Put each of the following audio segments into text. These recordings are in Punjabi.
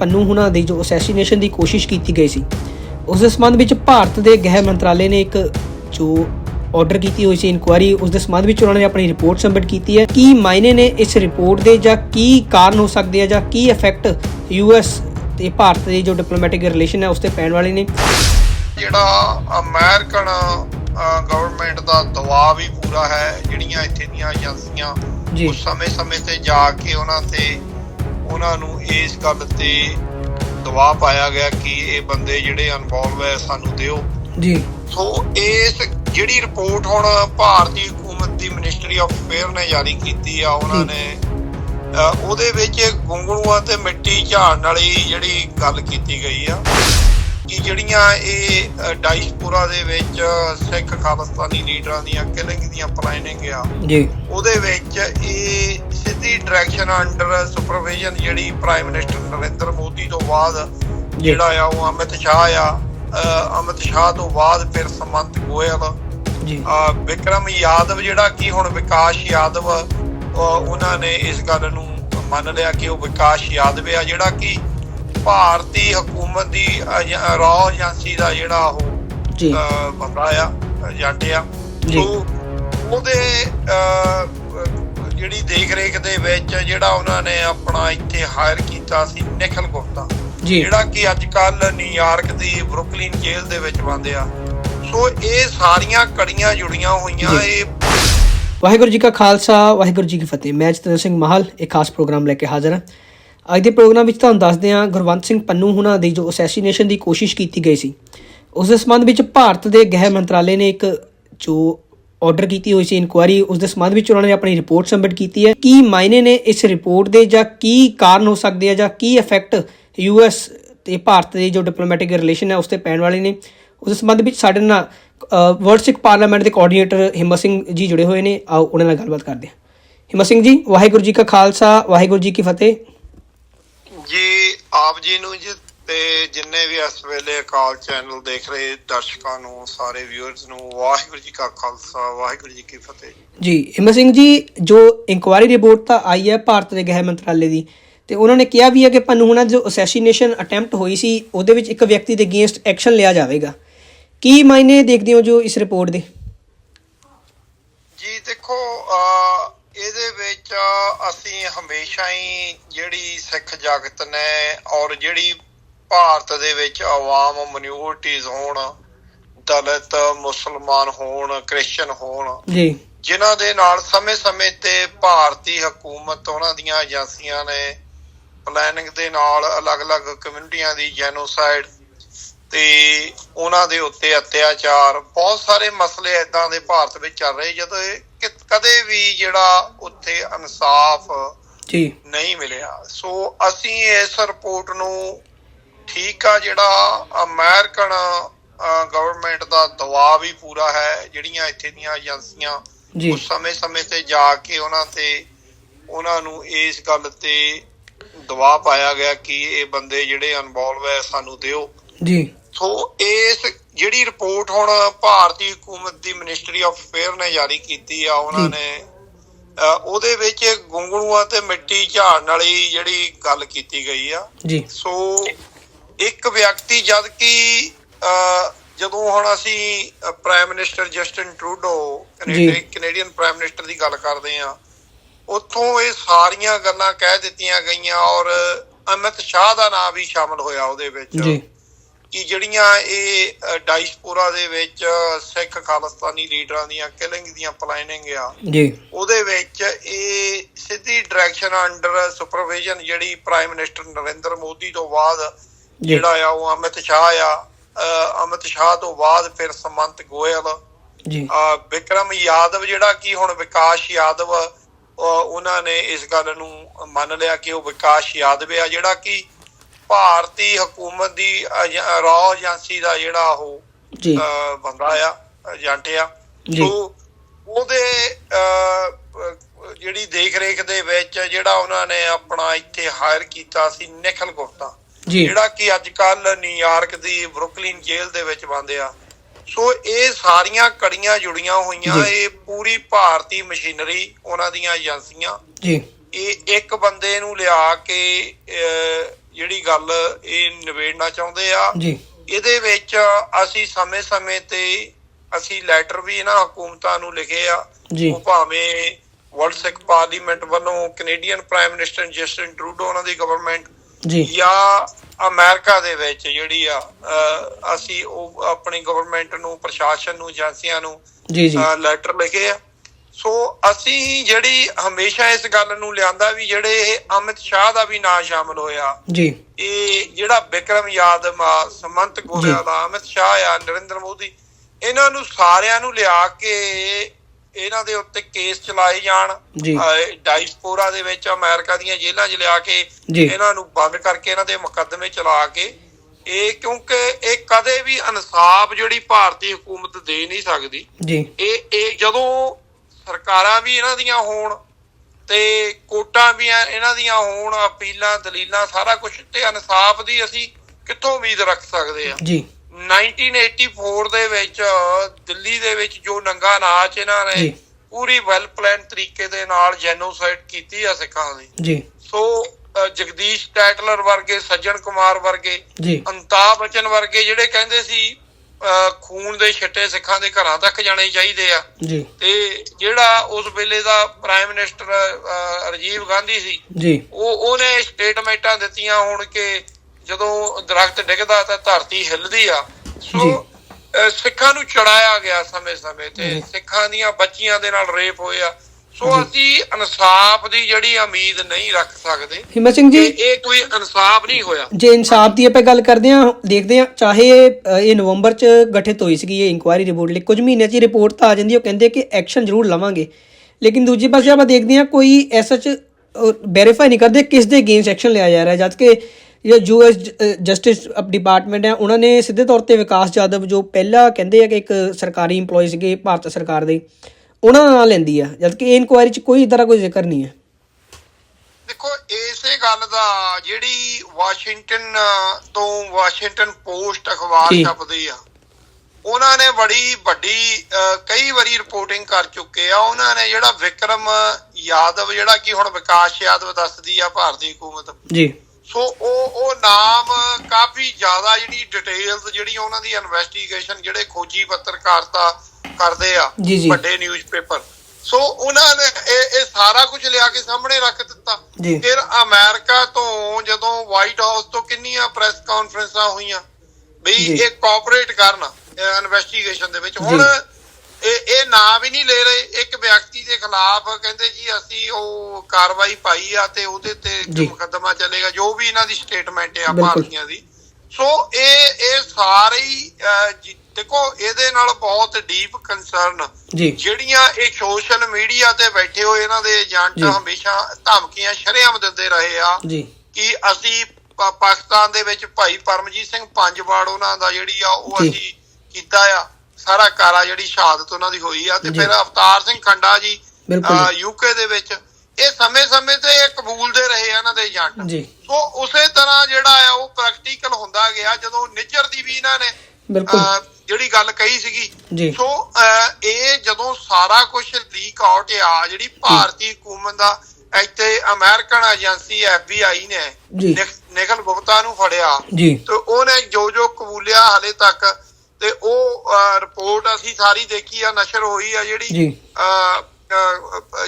ਪੰਨੂ ਹੁਣਾਂ ਦੀ ਜੋ ਅਸੈਸੀਨੇਸ਼ਨ ਦੀ ਕੋਸ਼ਿਸ਼ ਕੀਤੀ ਗਈ ਸੀ। ਉਸ ਦੇ ਸੰਬੰਧ ਵਿੱਚ ਭਾਰਤ ਦੇ ਗ੍ਰਹਿ ਮੰਤਰਾਲੇ ਨੇ ਇੱਕ ਜੋ ਆਰਡਰ ਕੀਤੀ ਹੋਈ ਸੀ ਇਨਕੁਆਇਰੀ ਉਸ ਦੇ ਸੰਬੰਧ ਵਿੱਚ ਉਹਨਾਂ ਨੇ ਆਪਣੀ ਰਿਪੋਰਟ ਸਬਮਿਟ ਕੀਤੀ ਹੈ। ਕੀ ਮਾਇਨੇ ਨੇ ਇਸ ਰਿਪੋਰਟ ਦੇ ਜਾਂ ਕੀ ਕਾਰਨ ਹੋ ਸਕਦੇ ਆ ਜਾਂ ਕੀ ਇਫੈਕਟ ਯੂਐਸ ਤੇ ਭਾਰਤ ਦੀ ਜੋ ਡਿਪਲੋਮੈਟਿਕ ਰਿਲੇਸ਼ਨ ਹੈ ਉਸ ਤੇ ਪੈਣ ਵਾਲੇ ਨੇ? ਜਿਹੜਾ ਅਮਰੀਕਨ ਗਵਰਨਮੈਂਟ ਦਾ ਦਬਾਅ ਵੀ ਪੂਰਾ ਹੈ ਜਿਹੜੀਆਂ ਇੱਥੇ ਦੀਆਂ ਏਜੰਸੀਆਂ। ਉਹ ਸਮੇਂ-ਸਮੇਂ ਤੇ ਜਾ ਕੇ ਉਹਨਾਂ ਤੇ ਉਹਨਾਂ ਨੂੰ ਇਸ ਗੱਲ ਤੇ ਦਬਾਅ ਪਾਇਆ ਗਿਆ ਕਿ ਇਹ ਬੰਦੇ ਜਿਹੜੇ ਇਨਵੋਲਵ ਹੈ ਸਾਨੂੰ ਦਿਓ। ਜੀ। ਸੋ ਇਸ ਜਿਹੜੀ ਰਿਪੋਰਟ ਹੁਣ ਭਾਰਤੀ ਹਕੂਮਤ ਦੀ ਮਿਨਿਸਟਰੀ ਆਫ ਅਫੇਅਰ ਨੇ ਜਾਰੀ ਕੀਤੀ ਆ ਉਹਨਾਂ। ਨੇ ਉਹਦੇ ਵਿੱਚ ਗੁੰਗਲੂਆਂ ਤੇ ਮਿੱਟੀ ਝਾੜਨ ਵਾਲੀ ਜਿਹੜੀ ਗੱਲ ਕੀਤੀ ਗਈ ਆ ਕਿ ਜਿਹੜੀਆਂ ਇਹ ਡਾਇਸਪੋਰਾ ਦੇ ਵਿੱਚ ਸਿੱਖ ਖਾਲਸਤਾਨੀ ਲੀਡਰਾਂ ਦੀਆਂ ਕਿਲਿੰਗ ਦੀਆਂ ਪਲਾਨਿੰਗ ਆ ਜੀ। ਉਹਦੇ ਵਿੱਚ ਇਹ ਸਿੱਧੀ ਡਾਇਰੈਕਸ਼ਨ ਅੰਡਰ ਸੁਪਰਵਿਜ਼ਨ ਜਿਹੜੀ ਪ੍ਰਾਈਮ ਮਿਨਿਸਟਰ ਨਰਿੰਦਰ ਮੋਦੀ ਤੋਂ ਬਾਅਦ ਜਿਹੜਾ ਆ ਉਹ ਅਮਿਤ ਸ਼ਾਹ ਆ। ਅਮਿਤ ਸ਼ਾਹ ਤੋਂ ਬਾਅਦ ਫਿਰ ਸਮੰਤ ਗੋਇਲ। ਜੀ। ਵਿਕਰਮ ਯਾਦਵ ਜਿਹੜਾ ਕਿ ਹੁਣ ਵਿਕਾਸ ਯਾਦਵ ਉਹਨਾਂ ਨੇ ਇਸ ਗੱਲ ਨੂੰ ਮੰਨ ਲਿਆ ਕਿ ਉਹ ਵਿਕਾਸ ਯਾਦਵ ਆ ਜਿਹੜਾ ਕਿ ਭਾਰਤੀ ਹਕੂਮਤ ਦੀ ਰॉ ਏਜੰਸੀ ਦਾ ਜਿਹੜਾ ਉਹ ਜੀ। ਬੰਦਾ ਆ ਏਜੰਟ ਆ। ਸੋ ਉਹਦੇ ਜਿਹੜੀ ਦੇਖ ਰੇਖ ਦੇ ਵਿੱਚ ਜਿਹੜਾ ਉਹਨਾਂ ਨੇ ਆਪਣਾ ਇੱਥੇ ਹਾਇਰ ਕੀਤਾ ਸੀ ਨਿਖਲ ਗੁਪਤਾ। ਜਿਹੜਾ ਕਿ ਅੱਜ ਕੱਲ ਨਿਊਯਾਰਕ ਦੀ ਬਰੁਕਲਿਨ ਜੇਲ੍ਹ ਦੇ ਵਿੱਚ ਬੰਦ ਆ। ਸੋ ਇਹ ਸਾਰੀਆਂ ਕੜੀਆਂ ਜੁੜੀਆਂ ਹੋਈਆਂ। ਇਹ ਵਾਹਿਗੁਰੂ ਜੀ ਕਾ ਖਾਲਸਾ ਵਾਹਿਗੁਰੂ ਜੀ ਕੀ ਫਤਿਹ। ਮੈਂ ਜਤਿੰਦਰ ਸਿੰਘ ਮਾਹਲ ਇੱਕ ਖਾਸ ਪ੍ਰੋਗਰਾਮ ਲੈ ਕੇ ਹਾਜ਼ਰ ਹਾਂ। ਅੱਜ ਦੇ ਪ੍ਰੋਗਰਾਮ ਵਿੱਚ ਤੁਹਾਨੂੰ ਦੱਸਦੇ ਹਾਂ ਗੁਰਵੰਤ ਸਿੰਘ ਪੰਨੂ ਹੁਣਾਂ ਦੀ ਜੋ ਅਸੈਸੀਨੇਸ਼ਨ ਦੀ ਕੋਸ਼ਿਸ਼ ਕੀਤੀ ਗਈ ਸੀ। ਉਸ ਦੇ ਸੰਬੰਧ ਵਿੱਚ ਭਾਰਤ ਦੇ ਗ੍ਰਹਿ ਮੰਤਰਾਲੇ ਨੇ ਇੱਕ ਜੋ ਆਰਡਰ ਕੀਤੀ ਹੋਈ ਸੀ ਇਨਕੁਆਇਰੀ ਉਸ ਦੇ ਸੰਬੰਧ ਵਿੱਚ ਉਹਨਾਂ ਨੇ ਆਪਣੀ ਰਿਪੋਰਟ ਸਬਮਿਟ ਕੀਤੀ ਹੈ। ਕੀ ਮਾਇਨੇ ਨੇ ਇਸ ਰਿਪੋਰਟ ਦੇ ਜਾਂ ਕੀ ਕਾਰਨ ਹੋ ਸਕਦੇ ਆ ਜਾਂ ਕੀ ਇਫੈਕਟ ਯੂਐਸ ਤੇ ਭਾਰਤ ਦੇ ਜੋ ਡਿਪਲੋਮੈਟਿਕ ਰਿਲੇਸ਼ਨ ਹੈ ਉਸ ਤੇ ਪੈਣ ਵਾਲੇ ਨੇ? ਉਸ ਦੇ ਸੰਬੰਧ ਵਿੱਚ ਸਾਡੇ ਨਾਲ ਵਰਲਡ ਸਿੱਖ ਪਾਰਲੀਮੈਂਟ ਦੇ ਕੋਆਰਡੀਨੇਟਰ ਹਿੰਮਤ ਸਿੰਘ ਜੀ ਜੁੜੇ ਹੋਏ ਨੇ। ਆਓ, ਉਹਨਾਂ ਨਾਲ ਗੱਲਬਾਤ ਕਰਦੇ ਹਾਂ। ਹਿੰਮਤ ਸਿੰਘ ਜੀ, ਵਾਹਿਗੁਰੂ ਜੀ ਕਾ ਖਾਲਸਾ, ਵਾਹਿਗੁਰੂ ਜੀ ਕੀ ਫਤਿਹ। ਜੀ, ਆਪ ਜੀ ਨੂੰ ਜੀ ਤੇ ਜਿੰਨੇ ਵੀ ਇਸ ਵੇਲੇ ਅਕਾਲ ਚੈਨਲ ਦੇਖ ਰਹੇ ਦਰਸ਼ਕਾਂ ਨੂੰ ਸਾਰੇ ਵਿਊਅਰਸ ਨੂੰ ਵਾਹਿਗੁਰੂ ਜੀ ਕਾ ਖਾਲਸਾ ਵਾਹਿਗੁਰੂ ਜੀ ਕੀ ਫਤਿਹ। ਜੀ ਹਿੰਮਤ ਸਿੰਘ ਜੀ ਜੋ ਇਨਕੁਆਇਰੀ ਰਿਪੋਰਟ ਤਾਂ ਆਈ ਹੈ ਭਾਰਤ ਦੇ ਗ੍ਰਹਿ ਮੰਤਰਾਲੇ ਦੀ ਤੇ ਉਹਨਾਂ ਨੇ ਕਿਹਾ ਵੀ ਹੈ ਕਿ ਪੰਨੂ ਹੁਣਾਂ ਜੋ ਅਸੈਸੀਨੇਸ਼ਨ ਅਟੈਂਪਟ ਹੋਈ ਸੀ ਉਹਦੇ ਵਿੱਚ ਇੱਕ ਵਿਅਕਤੀ ਦੇ ਅਗੇਂਸਟ ਐਕਸ਼ਨ ਲਿਆ ਜਾਵੇਗਾ। ਕੀ ਮਾਇਨੇ ਦੇਖਦੇ ਹੋ ਜੋ ਇਸ ਰਿਪੋਰਟ ਦੇ? ਜੀ ਦੇਖੋ ਇਹਦੇ ਵਿੱਚ ਅਸੀਂ ਹਮੇਸ਼ਾ ਹੀ ਜਿਹੜੀ ਸਿੱਖ ਜਗਤ ਨੇ ਔਰ ਜਿਹੜੀ ਭਾਰਤ ਦੇ ਵਿੱਚ ਆਵਾਮ ਮਿਨੋਰਟੀਜ਼ ਹੋਣ ਦਲਿਤ ਮੁਸਲਮਾਨ ਹੋਣ ਕ੍ਰਿਸਚੀਅਨ ਹੋਣ ਜੀ। ਜਿਨ੍ਹਾਂ ਦੇ ਨਾਲ ਸਮੇਂ-ਸਮੇਂ ਤੇ ਭਾਰਤੀ ਹਕੂਮਤ ਉਹਨਾਂ ਦੀਆਂ ਏਜੰਸੀਆਂ ਨੇ ਪਲੈਨਿੰਗ ਦੇ ਨਾਲ ਅਲੱਗ-ਅਲੱਗ ਕਮਿਊਨਿਟੀਆਂ ਦੀ ਜੈਨੋਸਾਈਡ ਤੇ ਉਹਨਾਂ ਦੇ ਉੱਤੇ ਅਤਿਆਚਾਰ ਬਹੁਤ ਸਾਰੇ ਮਸਲੇ ਇਦਾਂ ਦੇ ਭਾਰਤ ਵਿੱਚ ਚੱਲ ਰਹੇ ਜਦੋਂ ਇਹ ਕਦੇ ਵੀ ਜਿਹੜਾ ਉੱਥੇ ਇਨਸਾਫ ਜੀ। ਨਹੀਂ ਮਿਲਿਆ। ਸੋ ਅਸੀਂ ਇਸ ਰਿਪੋਰਟ ਨੂੰ ਠੀਕ ਆ ਜਿਹੜਾ ਅਮਰੀਕਨ ਗਵਰਨਮੈਂਟ ਦਾ ਦਬਾਅ ਵੀ ਪੂਰਾ ਹੈ ਜਿਹੜੀਆਂ ਇੱਥੇ ਦੀਆਂ ਏਜੰਸੀਆਂ ਉਸ ਸਮੇਂ-ਸਮੇਂ ਤੇ ਜਾ ਕੇ ਉਹਨਾਂ ਤੇ ਉਹਨਾਂ ਨੂੰ ਇਸ ਗੱਲ ਤੇ ਦਬਾਅ ਪਾਇਆ ਗਿਆ ਕਿ ਇਹ ਬੰਦੇ ਜਿਹੜੇ ਇਨਵੋਲਵ ਹੈ ਸਾਨੂੰ ਦਿਓ। ਜੀ। ਸੋ ਇਸ ਜਿਹੜੀ ਰਿਪੋਰਟ ਹੁਣ ਭਾਰਤੀ ਹਕੂਮਤ ਦੀ ਮਿਨਿਸਟਰੀ ਆਫ ਅਫੇਅਰ ਨੇ ਜਾਰੀ ਕੀਤੀ ਆ ਉਹਨਾਂ। ਨੇ ਉਹਦੇ ਵਿੱਚ ਗੁੰਗਲੂਆਂ ਤੇ ਮਿੱਟੀ ਝਾੜਨ ਵਾਲੀ ਜਿਹੜੀ ਗੱਲ ਕੀਤੀ ਗਈ ਆ। ਜੀ। ਸੋ ਇੱਕ ਵਿਅਕਤੀ ਜਦ ਕਿ ਜਦੋਂ ਹੁਣ ਅਸੀਂ prime minister Justin Trudeau. Canadian prime minister ਦੀ ਗੱਲ ਕਰਦੇ ਆ ਉੱਥੋਂ ਇਹ ਸਾਰੀਆਂ ਗੱਲਾਂ ਕਹਿ ਦਿੱਤੀਆਂ ਗਈਆਂ ਔਰ ਅਮਿਤ ਸ਼ਾਹ ਦਾ ਨਾਮ ਵੀ ਸ਼ਾਮਲ ਹੋਇਆ ਉਹਦੇ ਵਿੱਚ ਜੀ ਕਿ ਜਿਹੜੀਆਂ ਇਹ ਡਾਇਸਪੋਰਾ ਦੇ ਵਿੱਚ ਸਿੱਖ ਖਾਲਸਤਾਨੀ ਲੀਡਰਾਂ ਦੀਆਂ ਕਿਲਿੰਗ ਦੀਆਂ ਪਲਾਨਿੰਗ ਆ ਜੀ ਉਹਦੇ ਵਿੱਚ ਇਹ ਸਿੱਧੀ ਡਾਇਰੈਕਸ਼ਨ ਅੰਡਰ ਸੁਪਰਵਿਜ਼ਨ ਜਿਹੜੀ ਪ੍ਰਾਈਮ ਮਿਨਿਸਟਰ ਨਰਿੰਦਰ ਮੋਦੀ ਤੋਂ ਬਾਅਦ। ਜਿਹੜਾ ਆ ਉਹ ਅਮਿਤ ਸ਼ਾਹ ਆ। ਅਮਿਤ ਸ਼ਾਹ ਤੋਂ ਬਾਅਦ ਫਿਰ ਸਮੰਤ ਗੋਇਲ। ਜੀ। ਵਿਕਰਮ ਯਾਦਵ ਜਿਹੜਾ ਕਿ ਹੁਣ ਵਿਕਾਸ ਯਾਦਵ ਉਹਨਾਂ ਨੇ ਇਸ ਗੱਲ ਨੂੰ ਮੰਨ ਲਿਆ ਕਿ ਉਹ ਵਿਕਾਸ ਯਾਦਵ ਆ ਜਿਹੜਾ ਕਿ ਭਾਰਤੀ ਹਕੂਮਤ ਦੀ ਰॉ ਏਜੰਸੀ ਦਾ ਜਿਹੜਾ ਉਹ ਜੀ। ਬੰਦਾ ਆ ਏਜੰਟ ਆ। ਜੀ। ਸੋ ਉਹਦੇ ਜਿਹੜੀ ਦੇਖ ਰੇਖ ਦੇ ਵਿੱਚ ਜਿਹੜਾ ਉਹਨਾਂ ਨੇ ਆਪਣਾ ਇੱਥੇ ਹਾਇਰ ਕੀਤਾ ਸੀ ਨਿਖਲ ਗੁਪਤਾ। ਜਿਹੜਾ ਕਿ ਅੱਜ ਕੱਲ ਨਿਊਯਾਰਕ ਦੀ ਬਰੁਕਲਿਨ ਜੇਲ੍ਹ ਦੇ ਵਿੱਚ ਬੰਦ ਆ। ਸੋ ਇਹ ਸਾਰੀਆਂ ਕੜੀਆਂ ਜੁੜੀਆਂ ਹੋਈਆਂ। ਇਹ ਪੂਰੀ ਭਾਰਤੀ ਮਸ਼ੀਨਰੀ ਉਹਨਾਂ ਦੀਆਂ ਏਜੰਸੀਆਂ। ਜੀ। ਇਹ ਇੱਕ ਬੰਦੇ ਨੂੰ ਲਿਆ ਕੇ ਜਿਹੜੀ ਗੱਲ ਇਹ ਨਿਬੇੜਨਾ ਚਾਹੁੰਦੇ ਆ ਜੀ। ਇਹਦੇ ਵਿੱਚ ਅਸੀਂ ਸਮੇਂ-ਸਮੇਂ ਤੇ ਅਸੀਂ ਲੈਟਰ ਵੀ ਇਹਨਾਂ ਹਕੂਮਤਾਂ ਨੂੰ ਲਿਖੇ ਆ। ਜੀ। ਉਹ ਭਾਵੇਂ ਵਰਲਡ ਸਿੱਖ ਪਾਰਲੀਮੈਂਟ ਵੱਲੋਂ Canadian prime minister Justin Trudeau ਉਹਨਾਂ ਦੀ ਗਵਰਨਮੈਂਟ ਜੀ। ਜਾਂ ਅਮਰੀਕਾ ਦੇ ਵਿੱਚ ਜਿਹੜੀ ਆ ਅਸੀਂ ਉਹ ਆਪਣੀ ਗਵਰਨਮੈਂਟ ਨੂੰ ਪ੍ਰਸ਼ਾਸਨ ਨੂੰ ਏਜੰਸੀਆਂ ਨੂੰ ਜੀ ਜੀ। ਲੈਟਰ ਲਿਖੇ ਆ। ਸੋ ਅਸੀਂ ਜਿਹੜੀ ਹਮੇਸ਼ਾ ਇਸ ਗੱਲ ਨੂੰ ਲਿਆਂਦਾ ਵੀ ਜਿਹੜੇ ਇਹ ਅਮਿਤ ਸ਼ਾਹ ਦਾ ਵੀ ਨਾਂ ਸ਼ਾਮਲ ਹੋਇਆ। ਜੀ। ਇਹ ਜਿਹੜਾ ਵਿਕਰਮ ਯਾਦਵ ਆ ਸਮੰਤ ਗੋਇਲਾ ਅਮਿਤ ਸ਼ਾਹ ਆ ਨਰਿੰਦਰ ਮੋਦੀ ਇਹਨਾਂ ਨੂੰ ਸਾਰਿਆਂ ਨੂੰ ਲਿਆ ਕੇ ਇਹਨਾਂ ਦੇ ਉੱਤੇ ਕੇਸ ਚਲਾਏ ਜਾਣ ਡਾਇਸਪੋਰਾ ਦੇ ਵਿੱਚ ਅਮਰੀਕਾ ਦੀਆਂ ਜੇਲ੍ਹਾਂ 'ਚ ਲਿਆ ਕੇ। ਇਹਨਾਂ ਨੂੰ ਬੰਦ ਕਰਕੇ ਇਹਨਾਂ ਦੇ ਮੁਕੱਦਮੇ ਚਲਾ ਕੇ ਇਹ ਕਿਉਂਕਿ ਇਹ ਕਦੇ ਵੀ ਇਨਸਾਫ ਜਿਹੜੀ ਭਾਰਤੀ ਹਕੂਮਤ ਦੇ ਨਹੀਂ ਸਕਦੀ। ਜੀ। ਇਹ ਇਹ ਜਦੋਂ ਸਰਕਾਰਾਂ ਵੀ ਇਹਨਾਂ ਦੀਆਂ ਹੋਣ ਤੇ ਕੋਟਾਂ ਵੀ ਇਹਨਾਂ ਦੀਆਂ ਹੋਣ ਅਪੀਲਾਂ ਦਲੀਲਾਂ ਸਾਰਾ ਕੁਝ ਤੇ ਇਨਸਾਫ ਦੀ ਅਸੀਂ ਕਿੱਥੋਂ ਉਮੀਦ ਰੱਖ ਸਕਦੇ ਆ? ਜੀ। 1984 ਦੇ ਵਿੱਚ ਦਿੱਲੀ ਦੇ ਵਿੱਚ ਜੋ ਨੰਗਾ ਨਾਚ ਇਹਨਾਂ ਨੇ। ਪੂਰੀ ਵੈਲ ਪਲਾਨ ਤਰੀਕੇ ਦੇ ਨਾਲ ਜੈਨੋਸਾਈਡ ਕੀਤੀ ਆ ਸਿੱਖਾਂ ਦੀ। ਜੀ। ਸੋ ਜਗਦੀਸ਼ ਟੈਟਲਰ ਵਰਗੇ ਸੱਜਣ ਕੁਮਾਰ ਵਰਗੇ ਜੀ। ਅਮਿਤਾਭ ਬਚਨ ਵਰਗੇ ਜਿਹੜੇ ਕਹਿੰਦੇ ਸੀ ਖੂਨ ਦੇ ਛਿੱਟੇ ਸਿੱਖਾਂ ਦੇ ਘਰਾਂ ਤੱਕ ਜਾਣੇ ਚਾਹੀਦੇ ਆ। ਜੀ। ਤੇ ਜਿਹੜਾ ਉਸ ਵੇਲੇ ਦਾ ਪ੍ਰਾਈਮ ਮਿਨਿਸਟਰ ਰਾਜੀਵ ਗਾਂਧੀ ਸੀ ਜੀ। ਉਹ ਉਹਨੇ ਸਟੇਟਮੈਂਟਾਂ ਦਿੱਤੀਆਂ ਹੁਣ ਕਿ ਜਦੋਂ ਦਰਖਤ ਡਿੱਗਦਾ ਤਾਂ ਧਰਤੀ ਹਿੱਲਦੀ ਆ। ਸੋ ਸਿੱਖਾਂ ਨੂੰ ਚੜਾਇਆ ਗਿਆ ਸਮੇਂ-ਸਮੇਂ ਤੇ। ਸਿੱਖਾਂ ਦੀਆਂ ਬੱਚੀਆਂ ਦੇ ਨਾਲ ਰੇਪ ਹੋਇਆ ਸੋ। ਅਸੀਂ ਇਨਸਾਫ ਦੀ ਜਿਹੜੀ ਉਮੀਦ ਨਹੀਂ ਰੱਖ ਸਕਦੇ। ਹਿੰਮਤ ਸਿੰਘ ਜੀ। ਇਹ ਕੋਈ ਇਨਸਾਫ ਨਹੀਂ ਹੋਇਆ। ਜੇ ਇਨਸਾਫ ਦੀ ਆਪਾਂ ਗੱਲ ਕਰਦੇ ਹਾਂ ਦੇਖਦੇ ਹਾਂ ਚਾਹੇ ਇਹ ਨਵੰਬਰ ਚ ਗਠਿਤ ਹੋਈ ਸੀਗੀ ਇਹ ਇਨਕੁਆਇਰੀ ਰਿਪੋਰਟ ਲਈ ਕੁਝ ਮਹੀਨਿਆਂ ਚ ਹੀ ਰਿਪੋਰਟ ਤਾਂ ਆ ਜਾਂਦੀ ਹੈ ਉਹ ਕਹਿੰਦੇ ਕਿ ਐਕਸ਼ਨ ਜ਼ਰੂਰ ਲਵਾਂਗੇ। ਲੇਕਿਨ ਦੂਜੇ ਪਾਸੇ ਆਪਾਂ ਦੇਖਦੇ ਹਾਂ ਕੋਈ ਐਸਾ ਚ ਵੈਰੀਫਾਈ ਨਹੀਂ ਕਰਦੇ ਕਿਸ ਦੇ ਅਗੇਂਸਟ ਐਕਸ਼ਨ ਲਿਆ ਜਾ ਰਿਹਾ ਜਦ ਕਿ ਇਹ ਯੂਐਸ ਜਸਟਿਸ ਡਿਪਾਰਟਮੈਂਟ ਹੈ ਉਹਨਾਂ ਨੇ ਸਿੱਧੇ ਤੌਰ ਤੇ ਵਿਕਾਸ ਜਾਦਵ ਜੋ ਪਹਿਲਾਂ ਕਹਿੰਦੇ ਆ ਕਿ ਇੱਕ ਸਰਕਾਰੀ EMPLOYE ਸੀਗੇ ਭਾਰਤ ਸਰਕਾਰ ਦੇ ਉਹਨਾਂ ਦਾ ਨਾਂ ਲੈਂਦੀ ਆ ਜਦ ਕਿ ਇਹ ਇਨਕੁਆਇਰੀ ਚ ਕੋਈ ਤਰ੍ਹਾਂ ਕੋਈ ਜ਼ਿਕਰ ਨਹੀਂ ਹੈ। ਦੇਖੋ ਇਸੇ ਗੱਲ ਦਾ ਜਿਹੜੀ ਵਾਸ਼ਿੰਗਟਨ ਤੋਂ ਵਾਸ਼ਿੰਗਟਨ ਪੋਸਟ ਅਖਬਾਰ। ਛਪਦੀ ਆ ਉਹਨਾਂ ਨੇ ਬੜੀ ਵੱਡੀ ਕਈ ਵਾਰੀ ਰਿਪੋਰਟਿੰਗ ਕਰ ਚੁੱਕੇ ਆ। ਉਹਨਾਂ ਨੇ ਜਿਹੜਾ ਵਿਕਰਮ ਯਾਦਵ ਜਿਹੜਾ ਕਿ ਹੁਣ ਵਿਕਾਸ ਯਾਦਵ ਦੱਸਦੀ ਆ ਭਾਰਤੀ ਹਕੂਮਤ। ਜੀ। ਸੋ ਉਹ ਉਹ ਨਾਮ ਕਾਫੀ ਜ਼ਿਆਦਾ ਜਿਹੜੀ ਡਿਟੇਲਸ ਜਿਹੜੀ ਉਹਨਾਂ ਦੀ ਇਨਵੈਸਟੀਗੇਸ਼ਨ ਜਿਹੜੇ ਖੋਜੀ ਪੱਤਰਕਾਰਤਾ ਕਰਦੇ ਆ। ਵੱਡੇ ਨਿਊਜ਼ਪੇਪਰ ਸੋ ਉਹਨਾਂ ਨੇ ਇਹ ਇਹ ਸਾਰਾ ਕੁਝ ਲਿਆ ਕੇ ਸਾਹਮਣੇ ਰੱਖ ਦਿੱਤਾ। ਫਿਰ ਅਮਰੀਕਾ ਤੋਂ ਜਦੋਂ ਵਾਈਟ ਹਾਊਸ ਤੋਂ ਕਿੰਨੀਆਂ ਪ੍ਰੈਸ ਕਾਨਫਰੰਸਾਂ ਹੋਈਆਂ ਵੀ। ਇਹ ਕੋਆਪਰੇਟ ਕਰਨ ਇਨਵੈਸਟੀਗੇਸ਼ਨ ਦੇ ਵਿੱਚ। ਹੁਣ ਇਹ ਇਹ ਨਾਂ ਵੀ ਨਹੀਂ ਲੈ ਰਹੇ ਇੱਕ ਵਿਅਕਤੀ ਦੇ ਖਿਲਾਫ ਕਹਿੰਦੇ ਜੀ ਅਸੀਂ ਉਹ ਕਾਰਵਾਈ ਪਾਈ ਆ ਤੇ ਉਹਦੇ ਤੇ। ਮੁਕੱਦਮਾ ਚੱਲੇਗਾ ਜੋ ਵੀ ਇਹਨਾਂ ਦੀ ਸਟੇਟਮੈਂਟ ਆ। ਭਾਰਤੀਆਂ ਦੀ ਸੋ ਇਹ ਇਹ ਸਾਰੇ ਦੇਖੋ ਇਹਦੇ ਨਾਲ ਬਹੁਤ ਡੀਪ ਕੰਸਰਨ ਜਿਹੜੀਆਂ ਇਹ ਸੋਸ਼ਲ ਮੀਡੀਆ ਤੇ ਬੈਠੇ ਹੋਏ ਇਹਨਾਂ ਦੇ ਏਜੰਟ। ਹਮੇਸ਼ਾ ਧਮਕੀਆਂ ਸ਼ਰੇਆਮ ਦਿੰਦੇ ਰਹੇ ਆ ਕਿ ਅਸੀਂ ਪਾਕਿਸਤਾਨ ਦੇ ਵਿੱਚ ਭਾਈ ਪਰਮਜੀਤ ਸਿੰਘ ਪੰਜਵਾੜ ਉਹਨਾਂ ਦਾ ਜਿਹੜੀ ਆ ਉਹ। ਅਸੀਂ ਕੀਤਾ ਆ ਸਾਰਾ ਕਾਰਾ ਜਿਹੜੀ ਸ਼ਹਾਦਤ ਉਹਨਾਂ ਦੀ ਹੋਈ ਆ ਤੇ। ਫਿਰ ਅਵਤਾਰ ਸਿੰਘ ਖੰਡਾ ਜੀ ਬਿਲਕੁਲ। ਯੂਕੇ ਦੇ ਵਿੱਚ ਇਹ ਸਮੇਂ-ਸਮੇਂ ਤੇ ਇਹ ਕਬੂਲਦੇ ਰਹੇ ਆ ਇਹਨਾਂ ਦੇ ਏਜੰਟ। ਜੀ। ਸੋ ਉਸੇ ਤਰ੍ਹਾਂ ਜਿਹੜਾ ਆ ਉਹ ਪ੍ਰੈਕਟੀਕਲ ਹੁੰਦਾ ਗਿਆ ਜਦੋਂ ਨਿੱਜਰ ਦੀ ਵੀ ਇਹਨਾਂ ਨੇ ਬਿਲਕੁਲ। ਜਿਹੜੀ ਗੱਲ ਕਹੀ ਸੀਗੀ। ਸੋ ਇਹ ਜਦੋਂ ਸਾਰਾ ਕੁਝ ਲੀਕ ਆਊਟ ਆ ਜਿਹੜੀ ਭਾਰਤੀ ਹਕੂਮਤ ਦਾ ਇੱਥੇ ਅਮਰੀਕਨ ਏਜੰਸੀ FBI ਨੇ ਨਿਖਲ ਗੁਪਤਾ ਨੂੰ ਫੜਿਆ। ਜੀ। ਤੇ ਉਹਨੇ ਜੋ ਜੋ ਕਬੂਲਿਆ ਹਾਲੇ ਤੱਕ ਤੇ ਉਹ ਰਿਪੋਰਟ ਅਸੀਂ ਸਾਰੀ ਦੇਖੀ ਆ ਨਸ਼ਰ ਹੋਈ ਆ ਜਿਹੜੀ ਜੀ।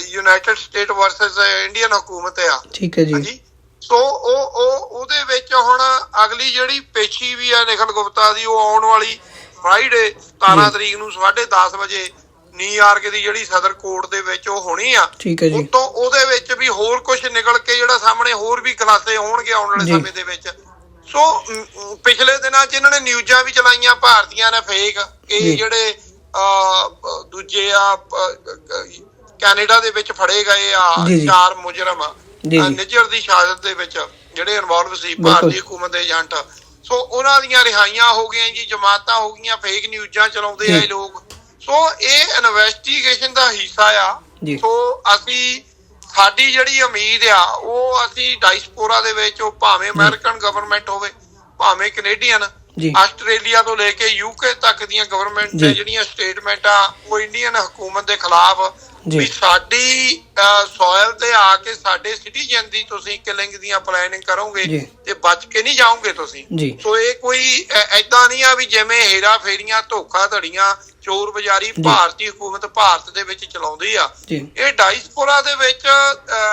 ਯੂਨਾਈਟਿਡ ਸਟੇਟ ਵਰਸਸ ਇੰਡੀਅਨ ਹਕੂਮਤ ਆ ਠੀਕ ਹੈ ਜੀ ਸੋ ਉਹ ਉਹ ਉਹਦੇ ਵਿੱਚ ਹੁਣ ਅਗਲੀ ਜਿਹੜੀ ਪੇਸ਼ੀ ਵੀ ਆ ਨਿਖਲ ਗੁਪਤਾ ਦੀ ਉਹ ਆਉਣ ਵਾਲੀ ਫਰਾਈਡੇ 17 ਜੀ। ਤਰੀਕ ਨੂੰ 10:30 ਵਜੇ ਨਿਊਯਾਰਕ ਦੀ ਜਿਹੜੀ ਸਦਰ ਕੋਰਟ ਦੇ ਵਿੱਚ ਉਹ ਹੋਣੀ ਆ ਠੀਕ ਹੈ ਜੀ ਉਤੋਂ ਉਹਦੇ ਵਿੱਚ ਵੀ ਹੋਰ ਕੁਝ ਨਿਕਲ ਕੇ ਜਿਹੜਾ ਸਾਹਮਣੇ ਹੋਰ ਵੀ ਖੁਲਾਸੇ ਹੋਣਗੇ ਆਉਣ ਵਾਲੇ। ਸਮੇਂ ਦੇ ਵਿੱਚ ਸੋ ਪਿਛਲੇ ਦਿਨਾਂ 'ਚ ਇਹਨਾਂ ਨੇ ਨਿਊਜ਼ਾਂ ਵੀ ਚਲਾਈਆਂ ਭਾਰਤੀਆਂ ਨੇ ਫੇਕ। ਇਹ ਜਿਹੜੇ ਦੂਜੇ ਆ ਕੈਨੇਡਾ ਦੇ ਵਿੱਚ ਫੜੇ ਗਏ ਆ ਜੀ, ਜੀ। ਚਾਰ ਮੁਜਰਮ ਜੀ, ਜੀ। ਅਹ, ਨਿੱਜਰ ਦੀ ਸ਼ਹਾਦਤ ਦੇ ਵਿੱਚ ਜਿਹੜੇ ਇਨਵੋਲਵ ਸੀ। ਭਾਰਤੀ ਹਕੂਮਤ ਦੇ ਏਜੰਟ ਸੋ ਉਹਨਾਂ ਦੀਆਂ ਰਿਹਾਈਆਂ ਹੋ ਗਈਆਂ ਜੀ ਜਮਾਤਾਂ ਹੋ ਗਈਆਂ ਫੇਕ ਨਿਊਜ਼ਾਂ ਚਲਾਉਂਦੇ ਆ ਜੀ। ਲੋਕ ਸੋ ਇਹ ਇਨਵੈਸਟੀਗੇਸ਼ਨ ਦਾ ਹਿੱਸਾ ਆ ਜੀ। ਸੋ ਅਸੀਂ ਸਾਡੀ ਜਿਹੜੀ ਉਮੀਦ ਆ ਉਹ ਅਸੀਂ ਡਾਇਸਪੋਰਾ ਦੇ ਵਿੱਚ ਉਹ ਭਾਵੇਂ ਅਮਰੀਕਨ ਗਵਰਨਮੈਂਟ ਹੋਵੇ ਭਾਵੇਂ ਕੈਨੇਡੀਅਨ ਜੀ। ਆਸਟ੍ਰੇਲੀਆ ਤੋਂ ਲੈ ਕੇ ਯੂਕੇ ਤੱਕ ਦੀਆਂ ਗਵਰਨਮੈਂਟ ਜੀ। ਜਿਹੜੀਆਂ ਸਟੇਟਮੈਂਟਾਂ ਉਹ ਇੰਡੀਅਨ ਹਕੂਮਤ ਦੇ ਖਿਲਾਫ। ਵੀ ਸਾਡੀ ਸੋਇਲ ਤੇ ਆ ਕੇ ਸਾਡੇ ਸਿਟੀਜ਼ਨ ਦੀ ਤੁਸੀਂ ਕਿਲਿੰਗ ਦੀਆਂ ਪਲੈਨਿੰਗ ਕਰੋਗੇ। ਤੇ ਬਚ ਕੇ ਨਹੀਂ ਜਾਓਗੇ ਤੁਸੀਂ। ਸੋ ਇਹ ਕੋਈ ਐਦਾਂ ਨਹੀਂ ਆ ਵੀ ਜਿਵੇਂ ਹੇਰਾ ਫੇਰੀਆਂ ਧੋਖਾ ਧੜੀਆਂ ਚੋਰ ਬਜ਼ਾਰੀ ਭਾਰਤੀ ਹਕੂਮਤ ਭਾਰਤ ਦੇ ਵਿੱਚ ਚਲਾਉਂਦੀ ਆ। ਇਹ ਡਾਇਸਪੋਰਾ ਦੇ ਵਿੱਚ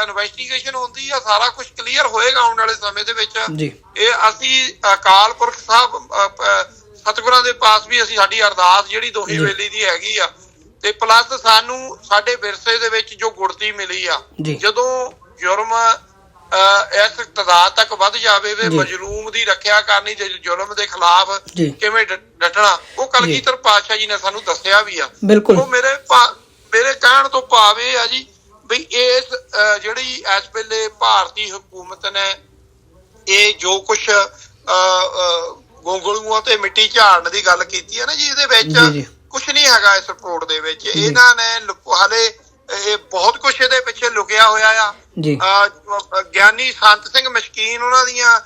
ਇਨਵੈਸਟੀਗੇਸ਼ਨ ਹੁੰਦੀ ਆ ਸਾਰਾ ਕੁਝ ਕਲੀਅਰ ਹੋਏਗਾ ਆਉਣ ਵਾਲੇ ਸਮੇਂ ਦੇ ਵਿੱਚ। ਇਹ ਅਸੀਂ ਅਕਾਲ ਪੁਰਖ ਸਾਹਿਬ ਸਤਿਗੁਰਾਂ ਦੇ ਪਾਸ ਵੀ ਅਸੀਂ ਸਾਡੀ ਅਰਦਾਸ ਜਿਹੜੀ ਦੋਹੀ। ਵੇਲੇ ਦੀ ਹੈਗੀ ਆ ਤੇ ਪਲੱਸ ਸਾਨੂੰ ਸਾਡੇ ਵਿਰਸੇ ਦੇ ਵਿੱਚ ਜੋ ਗੁੜਤੀ ਮਿਲੀ ਆ। ਜਦੋਂ ਜੁਰਮ ਇਸ ਤਦਾਦ ਤੱਕ ਵੱਧ ਜਾਵੇ ਵੇ। ਮਜਲੂਮ ਦੀ ਰੱਖਿਆ ਕਰਨੀ ਤੇ ਜੁਰਮ ਦੇ ਖਿਲਾਫ। ਕਿਵੇਂ ਡਟਣਾ ਉਹ ਕਲਗੀਧਰ ਪਾਤਸ਼ਾਹ ਜੀ ਨੇ ਸਾਨੂੰ ਦੱਸਿਆ ਵੀ ਆ ਉਹ ਮੇਰੇ ਮੇਰੇ ਕਹਿਣ ਤੋਂ ਭਾਵ ਆ ਜੀ ਵੀ ਇਸ ਜਿਹੜੀ ਇਸ ਵੇਲੇ ਭਾਰਤੀ ਹਕੂਮਤ ਨੇ ਇਹ ਜੋ ਕੁਝ ਗੋਂਗਲੂਆਂ ਤੇ ਮਿੱਟੀ ਝਾੜਨ ਦੀ ਗੱਲ ਕੀਤੀ ਹੈ ਨਾ ਜੀ ਇਹਦੇ। ਵਿੱਚ ਨਹੀਂ ਹੈਗਾ ਇਸ ਰਿਪੋਰਟ ਦੇ ਵਿੱਚ। ਇਹਨਾਂ ਨੇ ਹਾਲੇ ਇਹ ਬਹੁਤ ਕੁਝ ਇਹਦੇ ਪਿੱਛੇ ਲੁਕਿਆ ਹੋਇਆ ਆ। ਜੀ। ਗਿਆਨੀ ਸੰਤ ਸਿੰਘ ਮਸ਼ਕੀਨ ਉਹਨਾਂ ਦੀਆਂ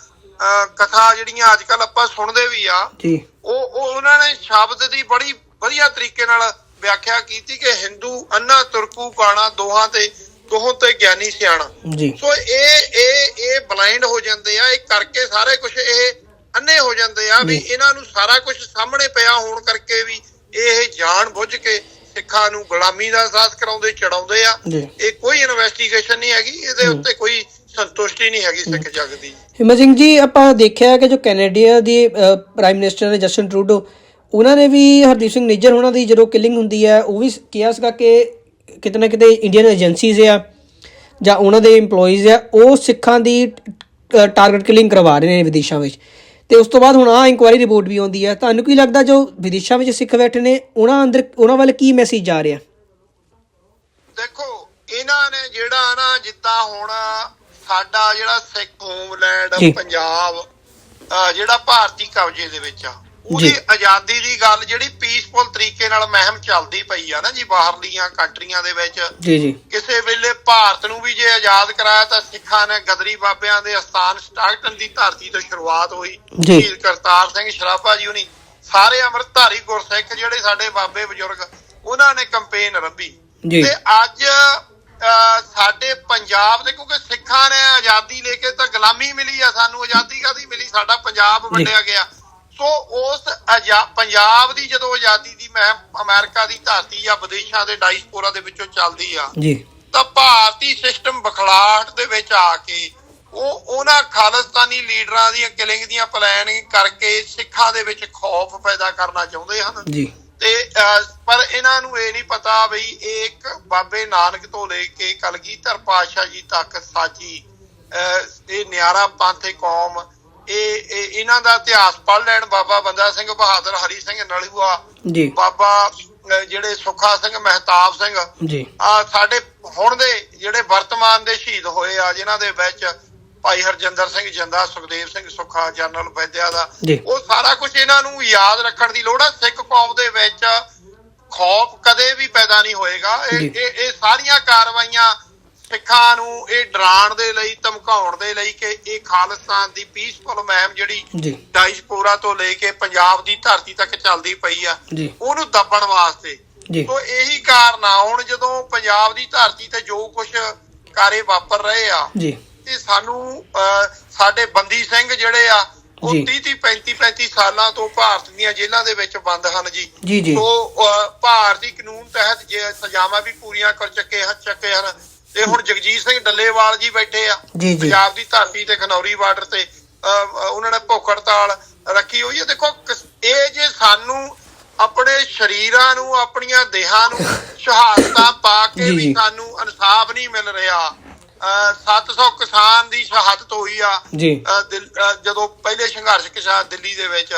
ਕਥਾ ਜਿਹੜੀਆਂ ਅੱਜ ਕੱਲ ਆਪਾਂ ਸੁਣਦੇ ਵੀ ਆ ਜੀ। ਉਹ ਉਹ ਉਹਨਾਂ ਨੇ ਸ਼ਬਦ ਦੀ ਬੜੀ ਵਧੀਆ ਤਰੀਕੇ ਨਾਲ ਵਿਆਖਿਆ ਕੀਤੀ ਕਿ ਹਿੰਦੂ ਅੰਨਾ ਤੁਰਕੂ ਕਾਣਾ ਦੋਹਾਂ ਤੇ ਦੋਹਾਂ ਤੇ ਗਿਆਨੀ ਸਿਆਣਾ। ਜੀ। ਸੋ ਇਹ ਇਹ ਇਹ ਬਲਾਈਂਡ ਹੋ ਜਾਂਦੇ ਆ ਇਹ ਕਰਕੇ ਸਾਰੇ ਕੁਝ ਇਹ ਅੰਨੇ ਹੋ ਜਾਂਦੇ ਆ ਵੀ। ਇਹਨਾਂ ਨੂੰ ਸਾਰਾ ਕੁਝ ਸਾਹਮਣੇ ਪਿਆ ਹੋਣ ਕਰਕੇ ਵੀ ਇਹ ਜਾਣ ਬੁੱਝ ਕੇ ਸਿੱਖਾਂ ਨੂੰ ਗੁਲਾਮੀ ਦਾ ਅਹਿਸਾਸ ਕਰਾਉਂਦੇ ਚੜਾਉਂਦੇ ਆ। ਇਹ ਕੋਈ ਇਨਵੈਸਟੀਗੇਸ਼ਨ ਨਹੀਂ ਹੈਗੀ ਇਹਦੇ। ਉੱਤੇ ਕੋਈ ਸੰਤੁਸ਼ਟੀ ਨਹੀਂ ਹੈਗੀ ਸਿੱਖ ਜਗ ਦੀ। ਹਿਮਾ ਸਿੰਘ ਜੀ ਆਪਾਂ ਦੇਖਿਆ ਕਿ ਜੋ ਕੈਨੇਡੀਆ ਦੇ ਪ੍ਰਾਈਮ ਮਿਨਿਸਟਰ ਨੇ ਜਸਟਨ ਟਰੂਡੋ ਉਹਨਾਂ ਨੇ ਵੀ ਹਰਦੀਪ ਸਿੰਘ ਨਿੱਜਰ ਉਹਨਾਂ ਦੀ ਜਦੋਂ ਕਿਲਿੰਗ ਹੁੰਦੀ ਹੈ ਉਹ ਵੀ ਕਿਹਾ ਸੀਗਾ ਕਿ ਕਿਤੇ ਨਾ ਕਿਤੇ ਇੰਡੀਅਨ ਏਜੰਸੀਜ਼ ਆ ਜਾਂ ਉਹਨਾਂ ਦੇ EMPLOYEES ਆ ਉਹ ਸਿੱਖਾਂ ਦੀ ਟਾਰਗੇਟ ਕਿਲਿੰਗ ਕਰਵਾ ਰਹੇ ਨੇ ਵਿਦੇਸ਼ਾਂ ਵਿੱਚ। ਤੇ ਉਸ ਤੋਂ ਬਾਅਦ ਹੁਣ ਆ ਇਨਕੁਆਇਰੀ ਰਿਪੋਰਟ ਵੀ ਆਉਂਦੀ ਹੈ ਤੁਹਾਨੂੰ ਕੀ ਲੱਗਦਾ ਜੋ ਵਿਦੇਸ਼ਾਂ ਵਿੱਚ ਸਿੱਖ ਬੈਠੇ ਨੇ ਉਹਨਾਂ ਅੰਦਰ ਉਹਨਾਂ ਵੱਲ ਕੀ ਮੈਸੇਜ ਜਾ ਰਿਹਾ ਦੇਖੋ ਇਹਨਾਂ ਨੇ ਜਿਹੜਾ ਨਾ ਜਿੱਦਾਂ ਹੁਣ ਸਾਡਾ ਜਿਹੜਾ ਸਿੱਖ ਹੋਮਲੈਂਡ। ਪੰਜਾਬ ਜਿਹੜਾ ਭਾਰਤੀ ਕਬਜ਼ੇ ਦੇ ਵਿੱਚ ਆ ਉਹਦੀ। ਆਜ਼ਾਦੀ ਦੀ ਗੱਲ ਜਿਹੜੀ ਪੀਸਫੁਲ ਤਰੀਕੇ ਨਾਲ ਮਹਿਮ ਚੱਲਦੀ ਪਈ ਆ ਨਾ ਜੀ ਬਾਹਰਲੀਆਂ ਕੰਟਰੀਆਂ ਦੇ ਵਿੱਚ। ਜੀ ਜੀ। ਕਿਸੇ ਵੇਲੇ ਭਾਰਤ ਨੂੰ ਵੀ ਜੇ ਆਜ਼ਾਦ ਕਰਾਇਆ ਤਾਂ ਸਿੱਖਾਂ ਨੇ ਗਦਰੀ ਬਾਬਿਆਂ ਦੇ ਅਸਥਾਨ ਸਟਾਕਟਨ ਦੀ ਧਰਤੀ ਤੋਂ ਸ਼ੁਰੂਆਤ ਹੋਈ। ਜੀ। ਸ਼ਹੀਦ ਕਰਤਾਰ ਸਿੰਘ ਸ਼ਰਾਭਾ ਜੀ ਹੁਣੀ ਸਾਰੇ ਅੰਮ੍ਰਿਤਧਾਰੀ ਗੁਰਸਿੱਖ ਜਿਹੜੇ ਸਾਡੇ ਬਾਬੇ ਬਜ਼ੁਰਗ ਉਹਨਾਂ ਨੇ ਕੰਪੇਨ ਰੱਬੀ। ਤੇ ਅੱਜ ਸਾਡੇ ਪੰਜਾਬ ਦੇ ਕਿਉਂਕਿ ਸਿੱਖਾਂ ਨੇ ਆਜ਼ਾਦੀ ਲੈ ਕੇ ਤਾਂ ਗੁਲਾਮੀ ਮਿਲੀ ਆ ਸਾਨੂੰ ਆਜ਼ਾਦੀ ਕਾਦੀ ਮਿਲੀ? ਸਾਡਾ ਪੰਜਾਬ ਵੰਡਿਆ ਗਿਆ। ਸੋ ਉਸ ਪੰਜਾਬ ਦੀ ਜਦੋਂ ਆਜ਼ਾਦੀ ਦੀ ਮਹਿਮ ਅਮਰੀਕਾ ਦੀ ਧਰਤੀ ਜਾਂ ਵਿਦੇਸ਼ਾਂ ਦੇ ਡਾਇਸਪੋਰਾ ਦੇ ਵਿੱਚੋਂ ਚੱਲਦੀ ਆ ਜੀ। ਤਾਂ ਭਾਰਤੀ ਸਿਸਟਮ ਬਖਲਾਹਟ ਦੇ ਵਿੱਚ ਆ ਕੇ ਉਹ ਉਹਨਾਂ ਖਾਲਿਸਤਾਨੀ ਲੀਡਰਾਂ ਦੀਆਂ ਕਿਲਿੰਗ ਦੀਆਂ ਪਲਾਨਿੰਗ ਕਰਕੇ ਸਿੱਖਾਂ ਦੇ ਵਿੱਚ ਖੌਫ ਪੈਦਾ ਕਰਨਾ ਚਾਹੁੰਦੇ ਹਨ। ਜੀ। ਤੇ ਪਰ ਇਹਨਾਂ ਨੂੰ ਇਹ ਨਹੀਂ ਪਤਾ ਬਈ ਇਹ ਇੱਕ ਬਾਬੇ ਨਾਨਕ ਤੋਂ ਲੈ ਕੇ ਕਲਗੀਧਰ ਪਾਤਸ਼ਾਹ ਜੀ ਤੱਕ ਸਾਜੀ ਇਹ ਨਿਆਰਾ ਪੰਥੇ ਕੌਮ ਇਹ ਇਹ- ਇਹਨਾਂ ਦਾ ਇਤਿਹਾਸ ਪੜ੍ਹ ਲੈਣ ਬਾਬਾ ਬੰਦਾ ਸਿੰਘ ਬਹਾਦਰ ਹਰੀ ਸਿੰਘ ਨਲੂਆ ਜੀ। ਬਾਬਾ ਜਿਹੜੇ ਸੁੱਖਾ ਸਿੰਘ ਮਹਿਤਾਬ ਸਿੰਘ। ਜੀ। ਆ ਸਾਡੇ ਹੁਣ ਦੇ ਜਿਹੜੇ ਵਰਤਮਾਨ ਦੇ ਸ਼ਹੀਦ ਹੋਏ ਆ ਜਿਨ੍ਹਾਂ ਦੇ ਵਿੱਚ ਭਾਈ ਹਰਜਿੰਦਰ ਸਿੰਘ ਜੰਦਾ ਸੁਖਦੇਵ ਸਿੰਘ ਸੁੱਖਾ ਜਨਰਲ ਵੈਦਿਆ ਦਾ। ਉਹ ਸਾਰਾ ਕੁਝ ਇਹਨਾਂ ਨੂੰ ਯਾਦ ਰੱਖਣ ਦੀ ਲੋੜ ਆ। ਸਿੱਖ ਕੌਮ ਦੇ ਵਿੱਚ ਖੌਫ ਕਦੇ ਵੀ ਪੈਦਾ ਨਹੀਂ ਹੋਏਗਾ। ਇਹ ਇਹ ਸਾਰੀਆਂ ਕਾਰਵਾਈਆਂ ਸਿੱਖਾਂ ਨੂੰ ਇਹ ਡਰਾਉਣ ਦੇ ਲਈ ਧਮਕਾਉਣ ਦੇ ਲਈ ਕਿ ਇਹ ਖਾਲਿਸਤਾਨ ਦੀ ਪੀਸਫੁਲ ਮਹਿਮ ਜਿਹੜੀ ਜੀ। ਡਾਇਸਪੋਰਾ ਤੋਂ ਲੈ ਕੇ ਪੰਜਾਬ ਦੀ ਧਰਤੀ ਤੱਕ ਚੱਲਦੀ ਪਈ ਆ ਉਹਨੂੰ ਦੱਬਣ ਵਾਸਤੇ। ਸੋ ਇਹੀ ਕਾਰਨ ਆ ਹੁਣ ਜਦੋਂ ਪੰਜਾਬ ਦੀ ਧਰਤੀ ਤੇ ਜੋ ਕੁਝ ਕਾਰੇ ਵਾਪਰ ਰਹੇ ਆ ਤੇ ਸਾਨੂੰ ਸਾਡੇ ਬੰਦੀ ਸਿੰਘ ਜਿਹੜੇ ਆ ਉਹ ਜੀ। 30 30 35 35 ਸਾਲਾਂ ਤੋਂ ਭਾਰਤ ਦੀਆਂ ਜੇਲ੍ਹਾਂ ਦੇ ਵਿੱਚ ਬੰਦ ਹਨ ਜੀ। ਸੋ ਭਾਰਤੀ ਕਾਨੂੰਨ ਤਹਿਤ ਜੇ ਸਜ਼ਾਵਾਂ ਵੀ ਪੂਰੀਆਂ ਕਰ ਚੱਕੇ ਹਨ ਚੱਕੇ ਹਨ ਤੇ ਹੁਣ ਜਗਜੀਤ ਸਿੰਘ ਡੱਲੇਵਾਲ ਜੀ ਬੈਠੇ ਆ ਜੀ, ਜੀ। ਪੰਜਾਬ ਦੀ ਧਰਤੀ ਤੇ ਖਨੌਰੀ ਬਾਰਡਰ ਤੇ ਅਹ, ਅਹ, ਉਹਨਾਂ ਨੇ ਭੁੱਖ ਹੜਤਾਲ ਰੱਖੀ ਹੋਈ ਹੈ ਦੇਖੋ ਕਿਸ- ਇਹ ਜੇ ਸਾਨੂੰ ਆਪਣੇ ਸ਼ਰੀਰਾਂ ਨੂੰ ਆਪਣੀਆਂ ਦੇਹਾਂ ਨੂੰ ਸ਼ਹਾਦਤਾਂ ਪਾ ਕੇ ਜੀ, ਵੀ ਜੀ। ਸਾਨੂੰ ਇਨਸਾਫ ਨਹੀਂ ਮਿਲ ਰਿਹਾ ਅਹ 700 ਕਿਸਾਨ ਦੀ ਸ਼ਹਾਦਤ ਹੋਈ ਆ ਜੀ ਅਹ ਦਿਲ- ਅਹ ਜਦੋਂ ਪਹਿਲੇ ਸੰਘਰਸ਼ ਕਿਸਾਨ ਦਿੱਲੀ ਦੇ ਵਿੱਚ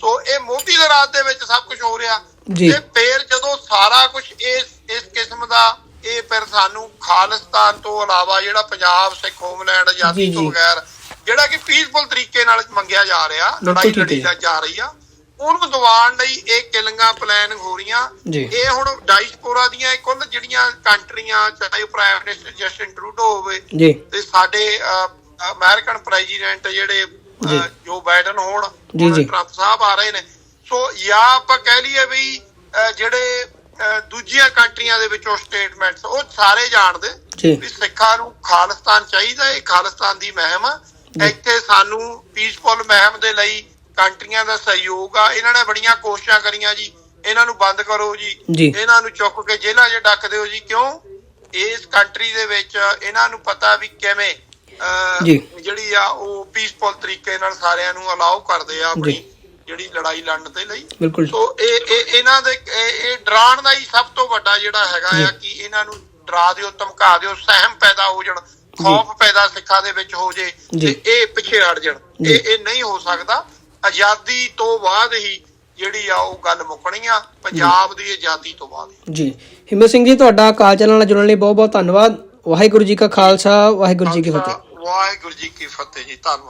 ਸੋ ਇਹ ਮੋਦੀ ਦੇ ਰਾਜ ਦੇ ਵਿੱਚ ਸਭ ਕੁਝ ਹੋ ਰਿਹਾ ਜੀ। ਤੇ ਫਿਰ ਜਦੋਂ ਸਾਰਾ ਕੁਝ ਇਸ ਇਸ ਕਿਸਮ ਦਾ ਇਹ ਫਿਰ ਸਾਨੂੰ ਖਾਲਿਸਤਾਨ ਤੋਂ ਇਲਾਵਾ ਜਿਹੜਾ ਪੰਜਾਬ ਸਿੱਖ ਹੋਮਲੈਂਡ ਆਜ਼ਾਦੀ ਤੋਂ। ਬਗੈਰ ਜਿਹੜਾ ਕਿ ਪੀਸਫੁਲ ਤਰੀਕੇ ਨਾਲ ਮੰਗਿਆ ਜਾ ਰਿਹਾ ਲੜਾਈ ਲੜੀ ਜੀ। ਰਹੀ ਆ ਉਹਨੂੰ ਦਿਵਾਉਣ ਲਈ ਇਹ ਕਿਲਿੰਗਾਂ ਪਲਾਨ ਹੋ ਰਹੀਆਂ। ਇਹ ਹੁਣ ਡਾਇਸਪੋਰਾ ਦੀਆਂ ਇਹ ਕੁੱਲ ਜਿਹੜੀਆਂ ਕੰਟਰੀਆਂ ਚਾਹੇ ਪ੍ਰਾਈਮ ਮਿਨਿਸਟਰ ਜਸਟਿਨ ਟਰੂਡੋ ਹੋਵੇ ਤੇ ਸਾਡੇ ਅਮਰੀਕਨ ਪ੍ਰੈਜ਼ੀਡੈਂਟ ਜਿਹੜੇ ਜੀ। ਬਾਈਡਨ ਹੋਣ। ਟਰੰਪ ਸਾਹਿਬ ਆ ਰਹੇ ਨੇ ਸੋ ਜਾਂ ਆਪਾਂ ਕਹਿ ਲਈਏ ਵੀ ਜਿਹੜੇ ਦੂਜੀਆਂ ਕੰਟਰੀਆਂ ਦੇ ਵਿੱਚੋਂ ਸਟੇਟਮੈਂਟਸ ਉਹ ਸਾਰੇ ਜਾਣਦੇ ਵੀ ਸਿੱਖਾਂ ਨੂੰ ਖਾਲਿਸਤਾਨ ਚਾਹੀਦਾ ਇਹ ਖਾਲਿਸਤਾਨ ਦੀ ਮਹਿਮ ਆ। ਇੱਥੇ ਸਾਨੂੰ ਪੀਸਫੁਲ ਮਹਿਮ ਦੇ ਲਈ ਕੰਟਰੀਆਂ ਦਾ ਸਹਿਯੋਗ ਆ ਇਹਨਾਂ ਨੇ ਬੜੀਆਂ ਕੋਸ਼ਿਸ਼ਾਂ ਕਰੀਆਂ ਜੀ ਇਹਨਾਂ ਨੂੰ ਬੰਦ ਕਰੋ ਜੀ। ਇਹਨਾਂ ਨੂੰ ਚੁੱਕ ਕੇ ਜੇਲ੍ਹਾਂ 'ਚ ਡੱਕ ਦਿਓ ਜੀ ਕਿਉਂ ਇਸ ਕੰਟਰੀ ਦੇ ਵਿੱਚ ਇਹਨਾਂ ਨੂੰ ਪਤਾ ਵੀ ਕਿਵੇਂ। ਜਿਹੜੀ ਆ ਉਹ ਪੀਸਫੁਲ ਤਰੀਕੇ ਨਾਲ ਸਾਰਿਆਂ ਨੂੰ ਅਲਾਉ ਕਰਦੇ ਆ ਆਪਣੀ। ਜਿਹੜੀ ਲੜਾਈ ਲੜਨ ਦੇ ਲਈ। ਸੋ ਇਹ ਇਹ ਇਹਨਾਂ ਦੇ ਇਹ ਡਰਾਉਣ ਦਾ ਹੀ ਸਭ ਤੋਂ ਵੱਡਾ ਜਿਹੜਾ ਹੈਗਾ। ਆ ਕਿ ਇਹਨਾਂ ਨੂੰ ਡਰਾ ਦਿਓ ਧਮਕਾ ਦਿਓ ਸਹਿਮ ਪੈਦਾ ਹੋ ਜਾਣ ਖੌਫ ਪੈਦਾ ਸਿੱਖਾਂ ਦੇ ਵਿੱਚ ਹੋ ਜੇ। ਤੇ ਇਹ ਪਿੱਛੇ ਹਟ ਜਾਣ। ਇਹ ਇਹ ਨਹੀਂ ਹੋ ਸਕਦਾ। ਆਜ਼ਾਦੀ ਤੋਂ ਬਾਅਦ ਹੀ ਜਿਹੜੀ ਆ ਉਹ ਗੱਲ ਮੁੱਕਣੀ ਆ। ਪੰਜਾਬ ਦੀ ਆਜ਼ਾਦੀ ਤੋਂ ਬਾਅਦ ਜੀ। ਹਿੰਮਤ ਸਿੰਘ ਜੀ ਤੁਹਾਡਾ ਕਾਲ ਚੈਨਲ ਨਾਲ ਜੁੜਨ ਲਈ ਬਹੁਤ ਬਹੁਤ ਧੰਨਵਾਦ। ਵਾਹਿਗੁਰੂ ਜੀ ਕਾ ਖਾਲਸਾ ਵਾਹਿਗੁਰੂ ਜੀ ਕੀ ਫਤਿਹ। ਵਾਹਿਗੁਰੂ ਜੀ ਕੀ ਫਤਿਹ ਜੀ ਧੰਨਵਾਦ।